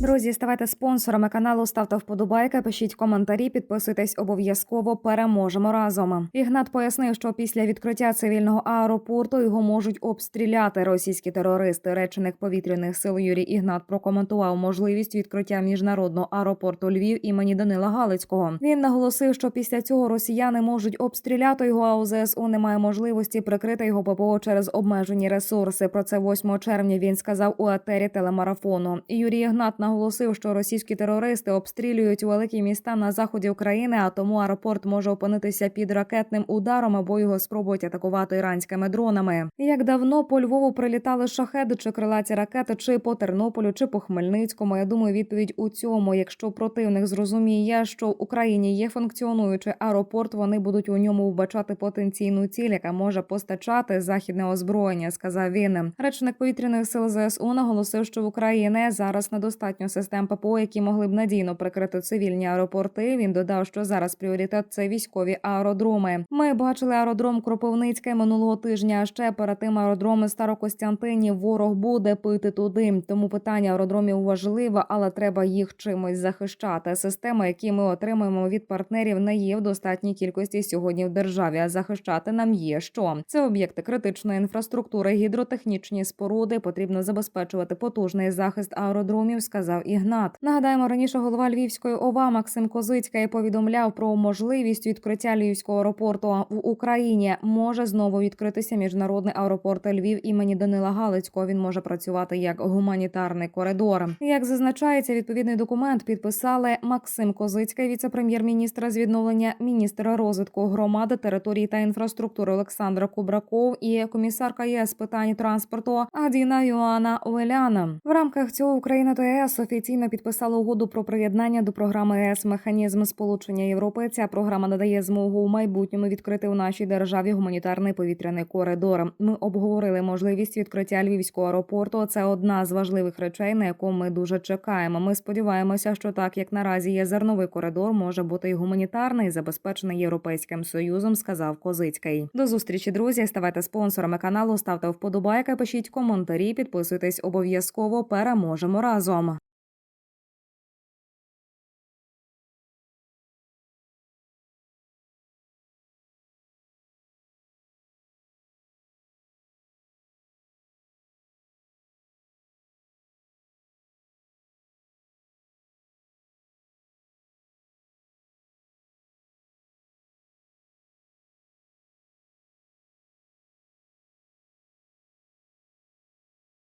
Друзі, ставайте спонсорами каналу, ставте вподобайки, пишіть коментарі, підписуйтесь обов'язково. Переможемо разом. Ігнат пояснив, що після відкриття цивільного аеропорту його можуть обстріляти російські терористи. Речник повітряних сил Юрій Ігнат прокоментував можливість відкриття міжнародного аеропорту Львів імені Данила Галицького. Він наголосив, що після цього росіяни можуть обстріляти його, а у ЗСУ немає можливості прикрити його ППО через обмежені ресурси. Про це 8 червня він сказав у етері телемарафону. Юрій Ігнат наголосив, що російські терористи обстрілюють великі міста на заході України, а тому аеропорт може опинитися під ракетним ударом або його спробують атакувати іранськими дронами. Як давно по Львову прилітали шахеди чи крилаті ракети, чи по Тернополю, чи по Хмельницькому. Я думаю, відповідь у цьому. Якщо противник зрозуміє, що в Україні є функціонуючий аеропорт, вони будуть у ньому вбачати потенційну ціль, яка може постачати західне озброєння, сказав він. Речник повітряних сил ЗСУ наголосив, що в Україні зараз недостатньо систем ППО, які могли б надійно прикрити цивільні аеропорти. Він додав, що зараз пріоритет це військові аеродроми. Ми бачили аеродром Кропивницьке минулого тижня. А ще перед тим аеродроми Старокостянтинів. Ворог буде пити туди. Тому питання аеродромів важливе, але треба їх чимось захищати. Системи, які ми отримуємо від партнерів, не є в достатній кількості сьогодні в державі. А захищати нам є що це об'єкти критичної інфраструктури, гідротехнічні споруди. Потрібно забезпечувати потужний захист аеродромів. Сказав Ігнат. Нагадаємо, раніше голова Львівської ОВА Максим Козицький повідомляв про можливість відкриття Львівського аеропорту в Україні. Може знову відкритися міжнародний аеропорт Львів імені Данила Галицького. Він може працювати як гуманітарний коридор. Як зазначається, відповідний документ підписали Максим Козицький, віце-прем'єр-міністра з відновлення міністра розвитку громади, території та інфраструктури Олександра Кубраков і комісарка ЄС питань транспорту Адіна Йоанна Оеляна. В рамках цього Україна та ЄС офіційно підписали угоду про приєднання до програми ЄС Механізм сполучення Європи. Ця програма надає змогу у майбутньому відкрити у нашій державі гуманітарний повітряний коридор. Ми обговорили можливість відкриття львівського аеропорту. Це одна з важливих речей, на яку ми дуже чекаємо. Ми сподіваємося, що так як наразі є зерновий коридор, може бути і гуманітарний, забезпечений європейським союзом, сказав Козицький. До зустрічі, друзі. Ставайте спонсорами каналу, ставте вподобайки, пишіть коментарі, підписуйтесь обов'язково. Переможемо разом.